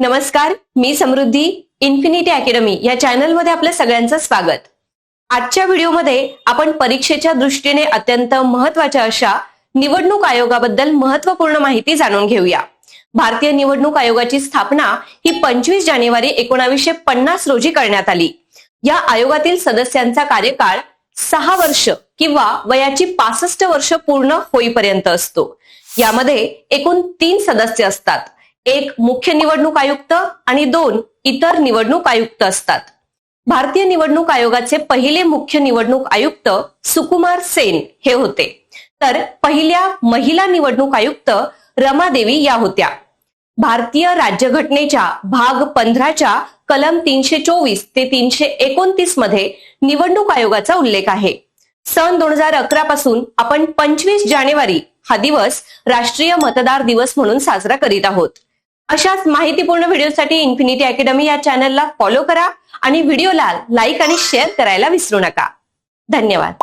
नमस्कार मी समृद्धी infinity academy या चॅनलमध्ये आपलं सगळ्यांचं स्वागत. आजच्या व्हिडिओमध्ये आपण परीक्षेच्या दृष्टीने अत्यंत महत्त्वाच्या अशा निवडणूक आयोगाबद्दल महत्त्वपूर्ण माहिती जाणून घेऊया. भारतीय निवडणूक आयोगाची स्थापना ही पंचवीस जानेवारी एकोणावीसशे पन्नास रोजी करण्यात आली. या आयोगातील सदस्यांचा कार्यकाळ सहा वर्ष किंवा वयाची पासष्ट वर्ष पूर्ण होईपर्यंत असतो. यामध्ये एकूण तीन सदस्य असतात. एक मुख्य निवडणूक आयुक्त आणि दोन इतर निवडणूक आयुक्त असतात. भारतीय निवडणूक आयोगाचे पहिले मुख्य निवडणूक आयुक्त सुकुमार सेन हे होते. तर पहिल्या महिला निवडणूक आयुक्त रमादेवी या होत्या. भारतीय राज्यघटनेच्या भाग पंधराच्या कलम तीनशे चोवीस ते तीनशे एकोणतीसमध्ये निवडणूक आयोगाचा उल्लेख आहे. सन दोन हजार अकरा पासून आपण पंचवीस जानेवारी हा दिवस राष्ट्रीय मतदार दिवस म्हणून साजरा करीत आहोत. अशाच माहितीपूर्ण व्हिडिओसाठी इन्फिनिटी अकॅडमी या चॅनलला फॉलो करा आणि व्हिडिओला लाईक आणि शेअर करायला विसरू नका. धन्यवाद.